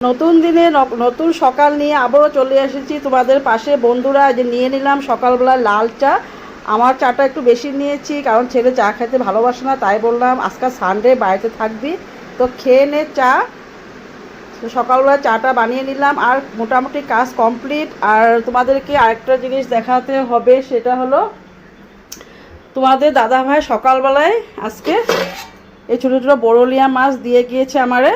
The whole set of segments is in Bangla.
নতুন দিনে নতুন সকাল নিয়ে আবারও চলে এসেছি তোমাদের পাশে। বন্ধুরা যে নিয়ে নিলাম সকালবেলা লাল চা। আমার চাটা একটু বেশি নিয়েছি, কারণ ছেলে চা খেতে ভালোবাসে না, তাই বললাম আজকাল সানডে বাড়িতে থাকবি। তো খেয়ে নে চা। তো সকালবেলা চাটা বানিয়ে নিলাম, আর মোটামুটি কাজ কমপ্লিট। আর তোমাদেরকে আরেকটা জিনিস দেখাতে হবে, সেটা হলো তোমাদের দাদাভাই সকালবেলায় আজকে এই ছোটো ছোটো বড়লিয়া মাছ দিয়ে গিয়েছে আমারে।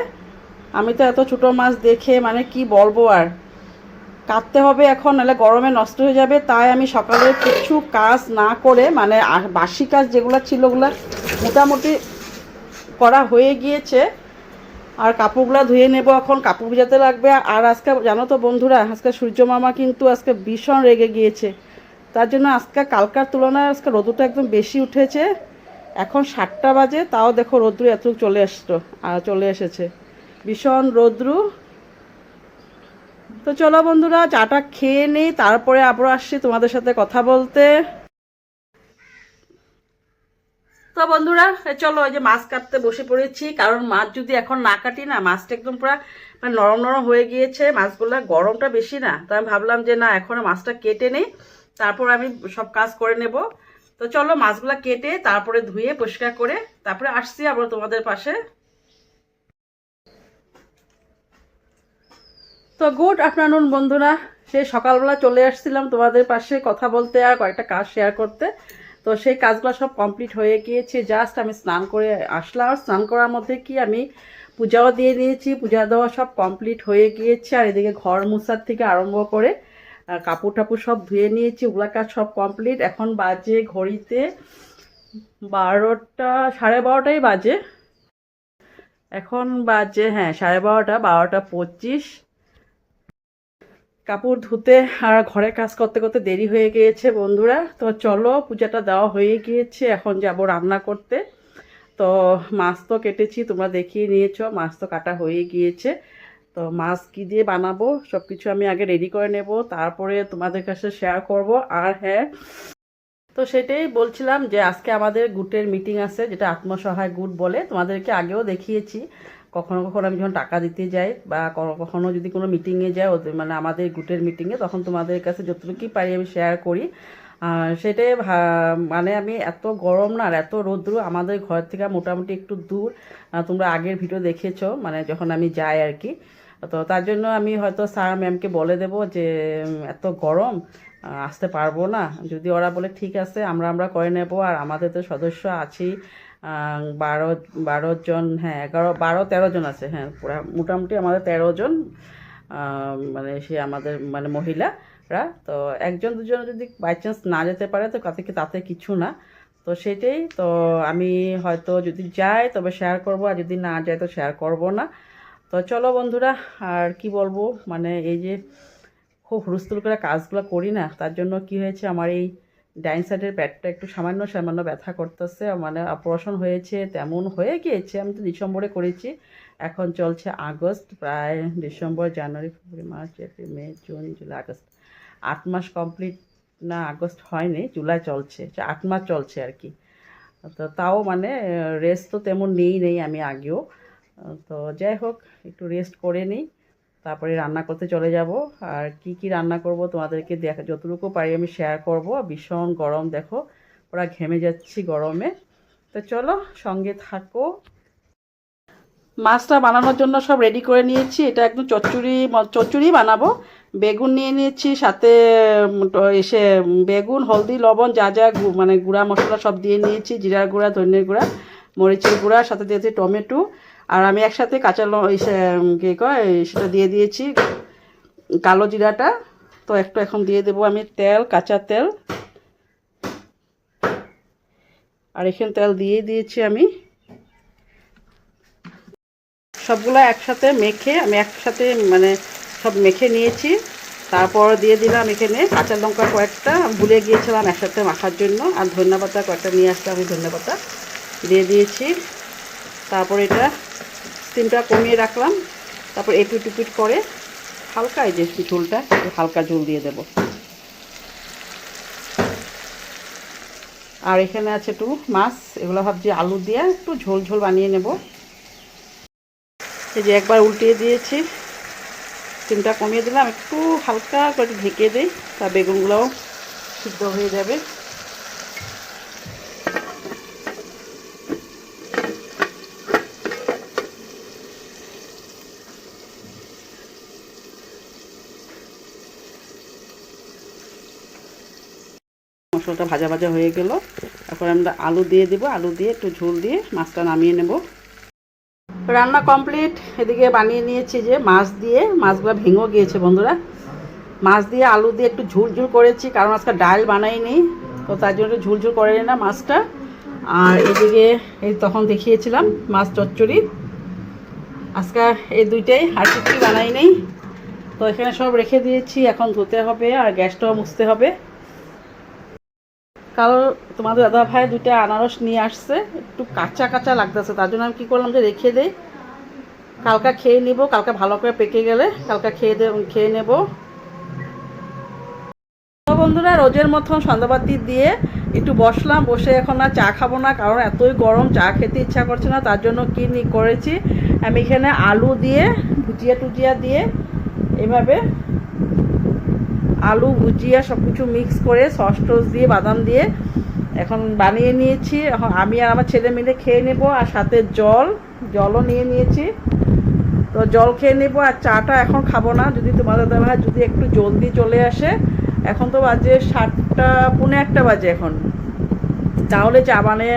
আমি তো এত ছোটো মাছ দেখে মানে কি বলব আর। কাটতে হবে এখন, নাহলে গরমে নষ্ট হয়ে যাবে, তাই আমি সকালে কিছু কাজ না করে মানে বাসি কাজ যেগুলো ছিল ওগুলো মোটামুটি করা হয়ে গিয়েছে। আর কাপড়গুলো ধুয়ে নেব এখন, কাপড় ভিজাতে লাগবে। আর আজকে জানো তো বন্ধুরা, আজকে সূর্য মামা কিন্তু আজকে ভীষণ রেগে গিয়েছে। তার জন্য আজকে কালকার তুলনায় আজকে রোদুটা একদম বেশি উঠেছে। এখন সাতটা বাজে, তাও দেখো রোদ্রু এত চলে আসতো আর চলে এসেছে। ভীষণ রোদ্রু। তো চলো বন্ধুরা, চাটা খেয়ে নিই, তারপরে আবার আসছি তোমাদের সাথে কথা বলতে। তো বন্ধুরা চলো ওই যে মাছ কাটতে বসে পড়েছি, কারণ মাছ যদি এখন না কাটি না, মাছটা একদম পুরো মানে নরম নরম হয়ে গিয়েছে, মাছগুলো গরমটা বেশি না। তো আমি ভাবলাম যে না, এখন মাছটা কেটে নেই, তারপর আমি সব কাজ করে নেব। তো চলো মাছগুলো কেটে তারপরে ধুয়ে পরিষ্কার করে, তারপরে আসছি আবার তোমাদের পাশে। তো গুড আফটারনুন, বন্ধুরা। সেই সকালবেলা চলে আসছিলাম তোমাদের পাশে কথা বলতে আর কয়েকটা কাজ শেয়ার করতে। তো সেই কাজগুলো সব কমপ্লিট হয়ে গিয়েছে। জাস্ট আমি স্নান করে আসলাম। আর স্নান করার মধ্যে কি আমি পূজাও দিয়ে নিয়েছি পূজা দেওয়া সব কমপ্লিট হয়ে গিয়েছে। আর এদিকে ঘর মুছার থেকে আরম্ভ করে কাপড় টাপড় সব ধুয়ে নিয়েছি, ওগুলা কাজ সব কমপ্লিট এখন বাজে ঘড়িতে বারোটা, সাড়ে বারোটাই বাজে। এখন বাজে হ্যাঁ সাড়ে বারোটা বারোটা পঁচিশ। কাপড় ধুতে আর ঘরে কাজ করতে করতে দেরি হয়ে গিয়েছে বন্ধুরা। তো চলো, পূজাটা দেওয়া হয়ে গিয়েছে, এখন যাব রান্না করতে। তো মাছ তো কেটেছি, তোমরা দেখিয়ে নিয়েছো, মাছ তো কাটা হয়ে গিয়েছে। তো মাছ কী দিয়ে বানাবো সব কিছু আমি আগে রেডি করে নেব, তারপরে তোমাদের কাছে শেয়ার করব। আর হ্যাঁ তো সেটাই বলছিলাম যে আজকে আমাদের গুটের মিটিং আছে, যেটা আত্মসহায় গুট বলে। তোমাদেরকে আগেও দেখিয়েছি। কখনো কখনো আমি যখন টাকা দিতে যাই বা কখনো যদি কোনো মিটিংয়ে যাই, ওদের মানে আমাদের গুটের মিটিংয়ে তখন তোমাদের কাছে যতটুকুই পারি আমি শেয়ার করি। সেটাই মানে আমি এত গরম না আর এত রৌদ্র, আমাদের ঘর থেকে মোটামুটি একটু দূর। তোমরা আগের ভিডিও দেখেছ মানে যখন আমি যাই আর কি। তো তার জন্য আমি হয়তো স্যার ম্যামকে বলে দেব যে এত গরম। আসতে পারব না। যদি ওরা বলে ঠিক আছে আমরা আমরা করে নেব। আর আমাদের তো সদস্য আহ, বারো বারো জন হ্যাঁ এগারো বারো তেরো জন আছে হ্যাঁ মোটামুটি আমাদের তেরো জন মানে সে আমাদের মানে মহিলারা। তো একজন দুজন যদি বাই চান্স না যেতে পারে তো তাতে তাতে কিছু না। তো সেটাই তো আমি হয়তো যদি যাই তবে শেয়ার করব আর যদি না যাই তো শেয়ার করব না। তো চলো বন্ধুরা আর কি বলব? মানে এই যে খুব হুলস্থুল করে কাজগুলো করি না। তার জন্য কি হয়েছে আমার এই ডাইন সাইডের প্যাটটা একটু সামান্য সামান্য ব্যথা করতেছে মানে অপারেশন হয়েছে তেমন হয়ে গিয়েছে আমি তো ডিসেম্বরে করেছি। এখন চলছে আগস্ট প্রায় December January February March April May June July August. আট মাস কমপ্লিট না আগস্ট হয়নি জুলাই চলছে আচ্ছা, আট মাস চলছে আর কি। তো তাও মানে রেস্ট তো তেমন নেই নেই আমি আগেও। তো যাই হোক একটু রেস্ট করে নিই। তারপরে রান্না করতে চলে যাব। আর কি কি রান্না করব তোমাদেরকে দেখা, যতটুকু পারি আমি শেয়ার করব। ভীষণ গরম, দেখো ওরা ঘেমে যাচ্ছি গরমে। তো চলো, সঙ্গে থাকো। মাছটা বানানোর জন্য সব রেডি করে নিয়েছি। এটা একদম চচ্চড়ি চচ্চড়ি বানাবো। বেগুন নিয়ে নিয়েছি, সাথে এসে বেগুন, হলদি, লবণ, যা যা মানে গুঁড়া মশলা সব দিয়ে নিয়েছি, জিরার গুঁড়া ধনিয়ার গুঁড়া, মরিচের গুঁড়া, সাথে দিয়েছি টমেটো। আর আমি একসাথে কাঁচা কী কয়, সেটা দিয়ে দিয়েছি, কালো জিরাটা। তো একটু এখন দিয়ে দেবো আমি তেল, কাঁচা তেল। আর এখানে তেল দিয়ে দিয়েছি আমি। সবগুলো একসাথে মেখে, আমি একসাথে মানে সব মেখে নিয়েছি। তারপর দিয়ে দিলাম এখানে কাঁচা লঙ্কা কয়েকটা। ভুলে গিয়েছিলাম একসাথে মাখার জন্য। আর ধনিয়া পাতা কয়েকটা নিয়ে আসলাম আমি ধনিয়া দিয়ে দিয়েছি। তারপর এটা স্টিমটা কমিয়ে রাখলাম। তারপর এপিট উপিট করে হালকা এই যে ঝোলটা হালকা ঝোল দিয়ে দেব। আর এখানে আছে একটু মাছ, এগুলো ভাবছি আলু দিয়ে একটু ঝোল ঝোল বানিয়ে নেব। এই যে একবার উল্টিয়ে দিয়েছি। স্টিমটা কমিয়ে দিলাম, একটু হালকা করে ঢেকে দিই, তা বেগুনগুলোও সিদ্ধ হয়ে যাবে। মশলাটা ভাজা ভাজা হয়ে গেল। এখন আমরা আলু দিয়ে দেবো। আলু দিয়ে একটু ঝোল দিয়ে মাছটা নামিয়ে নেব। রান্না কমপ্লিট। এদিকে বানিয়ে নিয়েছি যে মাছ দিয়ে। মাছগুলো ভেঙেও গিয়েছে বন্ধুরা। মাছ দিয়ে আলু দিয়ে একটু ঝুল ঝুল করেছি। কারণ আজকে ডাল বানাইনি। তো তার জন্য একটু ঝুল ঝুল করে না মাছটা। আর এদিকে এই তখন দেখিয়েছিলাম মাছ চচ্চড়ি। আজকে এই দুইটাই। আর কিছুই বানাই নেই তো এখানে সব রেখে দিয়েছি। এখন ধুতে হবে আর গ্যাসটাও মুছতে হবে। কাল তোমাদের দাদা ভাই দুইটা আনারস নিয়ে আসছে, একটু কাঁচা কাঁচা লাগতেছে, তার জন্য আমি কী করলাম যে রেখে দেই। কালকা খেয়ে নিব, কালকে ভালো করে পেকে গেলে কালকা খেয়ে খেয়ে নেব। বন্ধুরা, রোজের মতন সন্ধ্যাবাতি দিয়ে একটু বসলাম, বসে এখন আর চা খাব না, কারণ এতই গরম, চা খেতে ইচ্ছা করছে না, তার জন্য কী নি করেছি, আমি এখানে আলু দিয়ে, ভুজিয়া টুজিয়া দিয়ে এভাবে আলু, ভুজিয়া সব কিছু মিক্স করে সস টস দিয়ে, বাদাম দিয়ে এখন বানিয়ে নিয়েছি। এখন আমি আর আমার ছেলে মিলে খেয়ে নেব আর সাথে জল, জলও নিয়ে নিয়েছি। তো জল খেয়ে নেব আর চাটা এখন খাব না। যদি তোমাদের দাদা যদি একটু জলদি চলে আসে, এখন তো বাজে সাতটা, পুনে একটা বাজে এখন। তাহলে চা বানিয়ে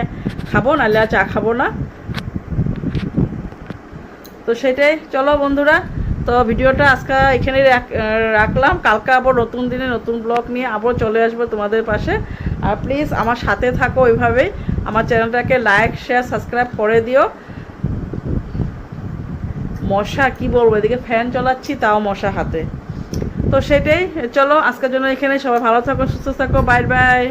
খাব, নাহলে আর চা খাব না। তো সেটাই, চলো বন্ধুরা। তো ভিডিওটা আজকে এখানে রাখলাম। কালকে আবার নতুন দিনে নতুন ব্লগ নিয়ে আবার চলে আসব তোমাদের পাশে। আর প্লিজ আমার সাথে থাকো ওইভাবেই। আমার চ্যানেলটাকে লাইক শেয়ার সাবস্ক্রাইব করে দিও। মশা, কি বলব? এদিকে ফ্যান চালাচ্ছি, তাও মশা হাতে। তো সেটাই, চলো, আজকের জন্য এখানে সবাই ভালো থাকো, সুস্থ থাকো। Bye bye